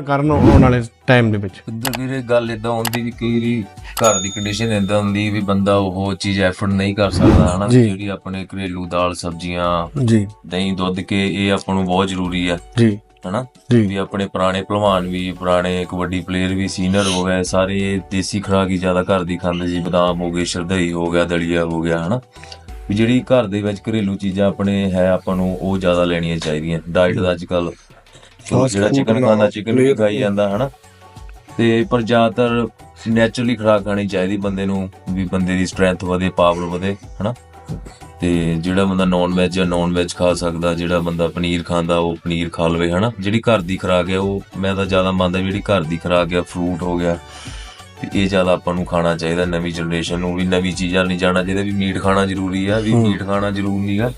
ਕਰਨ ਆਉਣ ਵਾਲੇ ਟਾਈਮ ਦੇ ਵਿੱਚ। ਇੱਧਰ ਵੀਰੇ ਗੱਲ ਇਦਾਂ ਹੁੰਦੀ ਵੀ ਕਈ ਵਾਰੀ ਘਰ ਦੀ ਕੰਡੀਸ਼ਨ ਇਦਾਂ ਹੁੰਦੀ ਵੀ ਬੰਦਾ ਉਹ ਚੀਜ਼ ਐਫਰਟ ਨਹੀਂ ਕਰ ਸਕਦਾ ਹਨਾ? ਜੀ। ਜਿਹੜੀ ਆਪਣੇ ਘਰੇਲੂ ਦਾਲ ਸਬਜ਼ੀਆਂ ਜੀ। ਦਹੀਂ ਦੁੱਧ ਕੇ ਇਹ ਆਪਾਂ ਨੂੰ ਬਹੁਤ ਜ਼ਰੂਰੀ ਆ। ਜੀ। ਹਨਾ? ਜੀ। ਵੀ ਆਪਣੇ ਪੁਰਾਣੇ ਪਹਿਲਵਾਨ ਵੀ ਪੁਰਾਣੇ ਕਬੱਡੀ ਪਲੇਅਰ ਵੀ ਸੀਨੀਅਰ ਹੋ ਗਏ ਸਾਰੇ ਦੇਸੀ ਖੁਰਾਕ ਹੀ ਜ਼ਿਆਦਾ ਘਰ ਦੀ ਖਾਂਦੇ ਸੀ। ਬਦਾਮ ਹੋ ਗਏ ਸ਼ਰਦਈ ਹੋ ਗਿਆ ਦਲੀਆ ਹੋ ਗਿਆ ਹਨਾ? ਵੀ ਜਿਹੜੀ ਘਰ ਦੇ ਵਿੱਚ ਘਰੇਲੂ ਚੀਜ਼ਾਂ ਆਪਣੇ ਹੈ ਆਪਾਂ ਨੂੰ ਉਹ ਜ਼ਿਆਦਾ ਲੈਣੀਆਂ ਚਾਹੀਦੀਆਂ। ਡਾਈਟ ਦਾ ਅੱਜ ਕੱਲ ਜਿਹੜਾ ਚਿਕਨ ਖਾਂਦਾ ਚਿਕਨ ਵੀ ਖਾਈ ਜਾਂਦਾ ਹਨਾ? ਤੇ ਪਰ ਜ਼ਿਆਦਾਤਰ ਨੇਚਰਲੀ ਖੁਰਾਕ ਖਾਣੀ ਚਾਹੀਦੀ ਬੰਦੇ ਨੂੰ ਵੀ ਬੰਦੇ ਦੀ ਸਟਰੈਂਥ ਵਧੇ ਪਾਵਰ ਵਧੇ ਹਨਾ? ਤੇ ਜਿਹੜਾ ਬੰਦਾ ਨਾਨ ਵੈਜ ਜਾਂ ਨਾਨ ਵੈਜ ਖਾ ਸਕਦਾ ਜਿਹੜਾ ਬੰਦਾ ਪਨੀਰ ਖਾਂਦਾ ਉਹ ਪਨੀਰ ਖਾ ਲਵੇ ਹਨਾ? ਜਿਹੜੀ ਘਰ ਦੀ ਖੁਰਾਕ ਹੈ ਉਹ ਮੈਂ ਤਾਂ ਜ਼ਿਆਦਾ ਮੰਨਦਾ ਜਿਹੜੀ ਘਰ ਦੀ ਖੁਰਾਕ ਹੈ ਫਰੂਟ ਹੋ ਗਿਆ ਤੇ ਇਹ ਜ਼ਿਆਦਾ ਆਪਾਂ ਨੂੰ ਖਾਣਾ ਚਾਹੀਦਾ ਨਵੀਂ ਜਨਰੇਸ਼ਨ ਨੂੰ ਵੀ ਨਵੀਂ ਚੀਜ਼ਾਂ ਨਹੀਂ ਜਾਣਾ ਚਾਹੀਦਾ ਵੀ ਮੀਟ ਖਾਣਾ ਜ਼ਰੂਰੀ ਆ ਵੀ। ਮੀਟ ਖਾਣਾ ਜ਼ਰੂਰੀ ਨਹੀਂਗਾ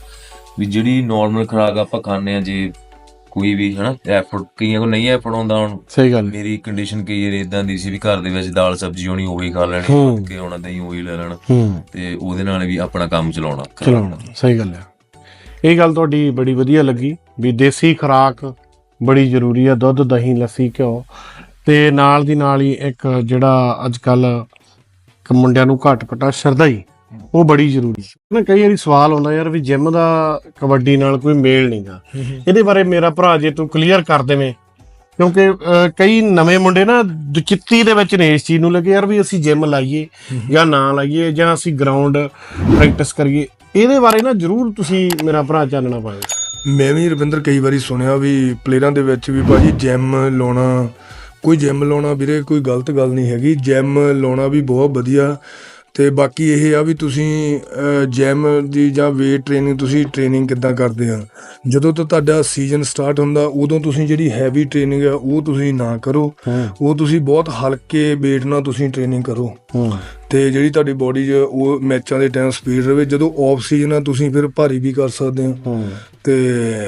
ਵੀ ਜਿਹੜੀ ਨਾਰਮਲ ਖੁਰਾਕ ਆਪਾਂ ਖਾਂਦੇ ਆ ਜੇ ਕੋਈ ਵੀ ਹਨਾ? ਐਫਰਟ ਕਈਆਂ ਕੋ ਨਹੀਂ ਐਫਰਟ ਹੁੰਦਾ ਹੁਣ। ਸਹੀ ਗੱਲ। ਹੈ। ਮੇਰੀ ਕੰਡੀਸ਼ਨ ਕਈ ਵਾਰ ਇਦਾਂ ਦੀ ਸੀ ਵੀ ਘਰ ਦੇ ਵਿੱਚ ਦਾਲ ਸਬਜ਼ੀ ਹੋਣੀ ਉਹੀ ਖਾ ਲੈਣੀ ਹੂੰ। ਮੱਕੇ ਹੋਣਾ ਦਹੀਂ ਉਹੀ ਲੈ ਲੈਣਾ। ਹੂੰ। ਤੇ ਉਹਦੇ ਨਾਲ ਵੀ ਆਪਣਾ ਕੰਮ ਚਲਾਉਣਾ ਚਲਾਉਣਾ ਸਹੀ ਗੱਲ ਹੈ ਇਹ ਗੱਲ ਤੁਹਾਡੀ ਬੜੀ ਵਧੀਆ ਲੱਗੀ ਵੀ ਦੇਸੀ ਖੁਰਾਕ ਬੜੀ ਜ਼ਰੂਰੀ ਹੈ ਦੁੱਧ ਦਹੀਂ ਲੱਸੀ ਘਿਓ। ਤੇ ਨਾਲ ਦੀ ਨਾਲ ਹੀ ਇੱਕ ਜਿਹੜਾ ਅੱਜ ਕੱਲ ਮੁੰਡਿਆਂ ਨੂੰ ਘੱਟ ਪਟਾ ਸ਼ਰਧਾਈ ਉਹ ਬੜੀ ਜ਼ਰੂਰੀ ਹੈ ਨਾ ਕਈ ਵਾਰੀ ਸਵਾਲ ਆਉਂਦਾ ਯਾਰ ਵੀ ਜਿਮ ਦਾ ਕਬੱਡੀ ਨਾਲ ਕੋਈ ਮੇਲ ਨਹੀਂਗਾ ਇਹਦੇ ਬਾਰੇ ਮੇਰਾ ਭਰਾ ਜੇ ਤੂੰ ਕਲੀਅਰ ਕਰ ਦੇਵੇਂ ਕਿਉਂਕਿ ਕਈ ਨਵੇਂ ਮੁੰਡੇ ਨਾ ਦੁਚਿੱਤੀ ਦੇ ਵਿੱਚ ਨੇ ਇਸ ਚੀਜ਼ ਨੂੰ ਲੱਗੇ ਯਾਰ ਵੀ ਅਸੀਂ ਜਿਮ ਲਾਈਏ ਜਾਂ ਨਾ ਲਾਈਏ ਜਾਂ ਅਸੀਂ ਗਰਾਊਂਡ ਪ੍ਰੈਕਟਿਸ ਕਰੀਏ ਇਹਦੇ ਬਾਰੇ ਨਾ ਜਰੂਰ ਤੁਸੀਂ ਮੇਰਾ ਭਰਾ ਚਾਨਣਾ ਪਾਇਓ। ਮੈਂ ਵੀ ਰਵਿੰਦਰ ਕਈ ਵਾਰੀ ਸੁਣਿਆ ਵੀ ਪਲੇਅਰਾਂ ਦੇ ਵਿੱਚ ਵੀ ਭਾਜੀ ਜਿਮ ਲਾਉਣਾ ਕੋਈ ਜਿਮ ਲਾਉਣਾ ਵੀਰੇ ਕੋਈ ਗਲਤ ਗੱਲ ਨਹੀਂ ਹੈਗੀ ਜਿਮ ਲਾਉਣਾ ਵੀ ਬਹੁਤ ਵਧੀਆ। ਤੇ ਬਾਕੀ ਇਹ ਆ ਵੀ ਤੁਸੀਂ ਜਿਮ ਦੀ ਜਾਂ weight ਟ੍ਰੇਨਿੰਗ ਤੁਸੀਂ ਟ੍ਰੇਨਿੰਗ ਕਿੱਦਾਂ ਕਰਦੇ ਆ? ਜਦੋਂ ਤੋਂ ਤੁਹਾਡਾ ਸੀਜ਼ਨ ਸਟਾਰਟ ਹੁੰਦਾ ਉਦੋਂ ਤੁਸੀਂ ਜਿਹੜੀ ਹੈਵੀ ਟ੍ਰੇਨਿੰਗ ਆ ਉਹ ਤੁਸੀਂ ਨਾ ਕਰੋ। ਉਹ ਤੁਸੀਂ ਬਹੁਤ ਹਲਕੇ weight ਨਾਲ ਤੁਸੀਂ ਟ੍ਰੇਨਿੰਗ ਕਰੋ। ਤੇ ਜਿਹੜੀ ਤੁਹਾਡੀ ਬੋਡੀ 'ਚ ਉਹ ਮੈਚਾਂ ਦੇ ਟਾਈਮ ਸਪੀਡ ਰਵੇ ਜਦੋਂ ਆਫ ਸੀਜ਼ਨ ਆ ਤੁਸੀਂ ਫਿਰ ਭਾਰੀ ਵੀ ਕਰ ਸਕਦੇ ਆ। ਹੂੰ। ਤੇ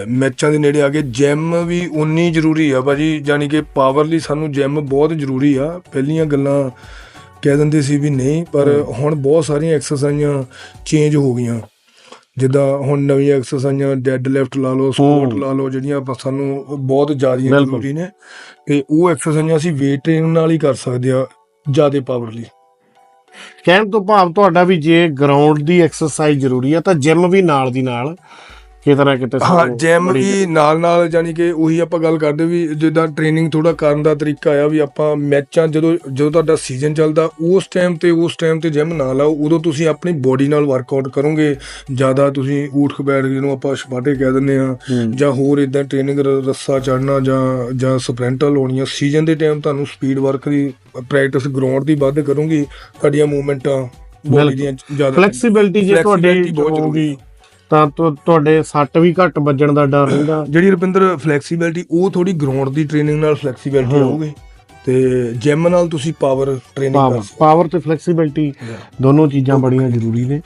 ਮੈਚਾਂ ਦੇ ਨੇੜੇ ਆ ਕੇ ਜਿਮ ਵੀ ਉਨੀ ਜ਼ਰੂਰੀ ਆ ਭਾਜੀ ਯਾਨੀ ਕਿ ਪਾਵਰ ਲਈ ਸਾਨੂੰ ਜਿਮ ਬਹੁਤ ਜ਼ਰੂਰੀ ਆ। ਪਹਿਲੀਆਂ ਗੱਲਾਂ ਕਹਿ ਦਿੰਦੇ ਸੀ ਵੀ ਨਹੀਂ ਪਰ ਹੁਣ ਬਹੁਤ ਸਾਰੀਆਂ ਐਕਸਰਸਾਈਜ਼ਾਂ ਚੇਂਜ ਹੋ ਗਈਆਂ ਜਿੱਦਾਂ ਹੁਣ ਨਵੀਆਂ ਐਕਸਰਸਾਈਜ਼ਾਂ ਡੈੱਡ ਲਿਫਟ ਲਾ ਲਓ ਸਕੁਆਟ। ਲਾ ਲਓ ਜਿਹੜੀਆਂ ਆਪਾਂ ਸਾਨੂੰ ਬਹੁਤ ਜ਼ਿਆਦਾ। ਜ਼ਰੂਰੀ ਨੇ ਤੇ ਉਹ ਐਕਸਰਸਾਈਜ਼ਾਂ ਅਸੀਂ weight ਟ੍ਰੇਨਿੰਗ ਨਾਲ ਹੀ ਕਰ ਸਕਦੇ ਆ ਜ਼ਿਆਦਾ ਪਾਵਰ ਲਈ ਕਹਿਣ ਤੋਂ ਭਾਵ ਤੁਹਾਡਾ ਵੀ ਜੇ ਗਰਾਊਂਡ ਦੀ ਐਕਸਰਸਾਈਜ਼ ਜ਼ਰੂਰੀ ਆ ਤਾਂ ਜਿਮ ਵੀ ਨਾਲ ਦੀ ਨਾਲ ਕਿਤੇ ਨਾ ਕਿਤੇ ਹਾਂ ਸਾਨੂੰ ਜਿਮ ਬੜੀ- ਵੀ ਨਾਲ ਨਾਲ ਜਾਨੀ ਕਿ ਉਹੀ ਆਪਾਂ ਗੱਲ ਕਰਦੇ ਵੀ ਜਿੱਦਾਂ ਟ੍ਰੇਨਿੰਗ ਥੋੜਾ ਕਰਨ ਦਾ ਤਰੀਕਾ ਆ ਵੀ ਆਪਾਂ ਮੈਚਾਂ ਜਦੋਂ ਜਦੋਂ ਤੁਹਾਡਾ ਸੀਜ਼ਨ ਚੱਲਦਾ ਉਸ ਟਾਈਮ ਤੇ ਉਸ ਟਾਈਮ ਤੇ ਜਿਮ ਨਾ ਲਾਓ ਉਦੋਂ ਤੁਸੀਂ ਆਪਣੀ ਬੋਡੀ ਨਾਲ ਵਰਕਆਊਟ ਕਰੋਗੇ ਜ਼ਿਆਦਾ ਤੁਸੀਂ ਊਠ ਖਬੈਠ ਜਿਹਨੂੰ ਆਪਾਂ ਸਪਾਟੇ ਕਹਿ ਦਿੰਦੇ ਆ ਹੂੰ। ਜਾਂ ਹੋਰ ਇਦਾਂ ਟ੍ਰੇਨਿੰਗ ਰੱਸਾ ਚੜਨਾ ਜਾਂ ਜਾਂ ਸਪ੍ਰਿੰਟਾਂ ਲਾਉਣੀਆਂ ਸੀਜ਼ਨ ਦੇ ਟਾਈਮ ਤੁਹਾਨੂੰ ਸਪੀਡ ਵਰਕ ਦੀ ਪ੍ਰੈਕਟਿਸ ਗਰਾਊਂਡ ਦੀ ਵੱਧ ਕਰੋਗੇ ਤੁਹਾਡੀਆਂ ਮੂਵਮੈਂਟਾਂ ਬੋਡੀ ਬਿਲਕੁਲ। ਦੀਆਂ ਜ਼ਿਆਦਾ ਫਲੈਕਸੀਬਿਲਟੀ ਜੇ ਤੁਹਾਡੀ Flexibility ਬਹੁਤ ਜ਼ਰੂਰੀ ਹੋਊਗੀ ਤਾਂ ਤੁ- ਤੁਹਾਡੇ ਸੱਟ ਵੀ ਘੱਟ ਵੱਜਣ ਦਾ ਡਰ ਰਹਿੰਦਾ ਜਿਹੜੀ ਰੁਪਿੰਦਰ ਫਲੈਕਸੀਬਿਲਟੀ ਉਹ ਥੋੜੀ ਗਰਾਊਂਡ ਦੀ ਟ੍ਰੇਨਿੰਗ ਨਾਲ ਫਲੈਕਸੀਬਿਲਟੀ ਹਮ। ਆਊਗੀ ਤੇ ਜਿਮ ਨਾਲ ਤੁਸੀਂ ਪਾਵਰ ਟ੍ਰੇਨਿੰਗ ਕਰ ਪਾਵਰ ਤੇ ਫਲੈਕਸੀਬਿਲਟੀ ਦੋਨੋਂ ਚੀਜ਼ਾਂ ਬੜੀਆਂ ਜ਼ਰੂਰੀ ਨੇ।